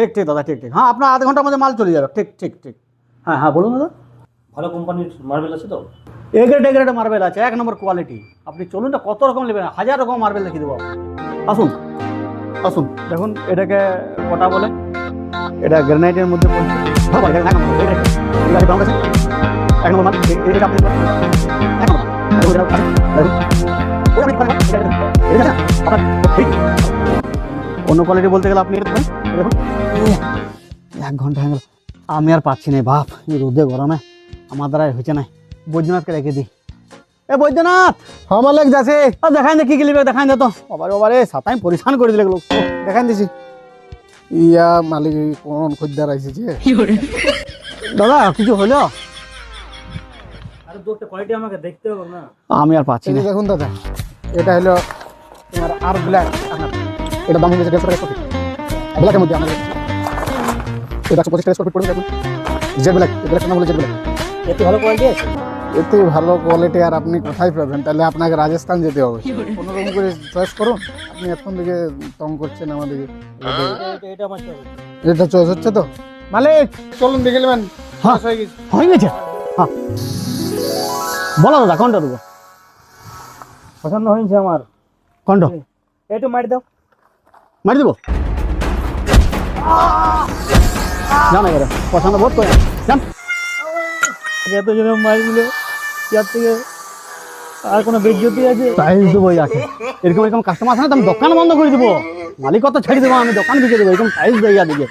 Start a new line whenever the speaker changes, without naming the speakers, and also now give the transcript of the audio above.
ঠিক ঠিক দাদা ঠিক ঠিক। হ্যাঁ আপনার আধ ঘণ্টার মধ্যে মাল চলে যাবে। ঠিক ঠিক ঠিক। হ্যাঁ হ্যাঁ বলুন দাদা।
ভালো কোম্পানির মার্বেল আছে তো?
এগ্রেড এগ্রেড মার্বেল আছে এক নম্বর কোয়ালিটি আপনি চলুন না কত রকম নেবেন? হাজার রকম মার্বেল দেখিয়ে দেবো আসুন আসুন। দেখুন এটাকে কটা বলে? এটা গ্রানাইটের মধ্যে পড়ছে। হ্যাঁ ভাই, এক নম্বর, এটা- এটা। এক এটা আপনি এক এটা এটা। এটা। অন্য কোয়ালিটি বলতে গেলে আপনি এক ঘণ্টা হয়ে গেল। আমি আর পাচ্ছি না বাপ। এই রোদে গরমে। আমার দ্বারা হয়েছে না। বৈদ্যনাথকে রেখে দিই এ বৈদ্যনাথ!
হ্যাঁ মালিক যাচ্ছে।
আর দেখাই দে কি কি লিবে দেখাই দে তো। বাবা রে বাবা রে সাতাই পরিশান করে দিলে লোক।
দেখান দিছি। ইয়া মালিক কোন খদ্দার আইছে যে।
দাদা কিছু হলো?
আরে দু একটা কোয়ালিটি আমাকে দেখতে হবে না?
আমি আর পাচ্ছি না।
দেখুন দাদা এটা হলো তোমার আর ব্ল্যাক। এটা দাম হয়ে গেছে দেড়শো টাকা ব্ল্যাকের মধ্যে আমাদের এটা একশো পঁচিশ টাকা স্কোয়ার ফিট পড়বে দেখুন জেড ব্ল্যাক ব্ল্যাক নাম বলে জেড ব্ল্যাক
এতে ভালো কোয়ালিটি আছে?
এতে ভালো কোয়ালিটি আর আপনি কোথায় পাবেন? তাহলে আপনাকে রাজস্থান যেতে হবে। কোনো রকম করে চয়েস করুন। আপনি এখন দিকে তং করছেন আমাদেরকে।
এটা- চয়েস
হচ্ছে তো? মালিক চলুন দেখে নেবেন।
হ্যাঁ।
গেছে।
হয়ে গেছে? হ্যাঁ। বলো দাদা কোনটা দেবো?
পছন্দ হয়েছে আমার।
কোনটা?
একটু মারি দাও।
মারি দেবো? যান এবারে পছন্দ বোধ করে
যান। এতজন মাইল মিলে ইয়ার থেকে আর কোনো বেজ্জতি আছে?
প্রাইস দেবো ইয়াকে এরকম এরকম কাস্টমার আছে না আমি দোকান বন্ধ করে দেবো। মালিকতা ছেড়ে দেবো আমি দোকান বিকে দেবো এরকম প্রাইস দেয় ইয়াদিকে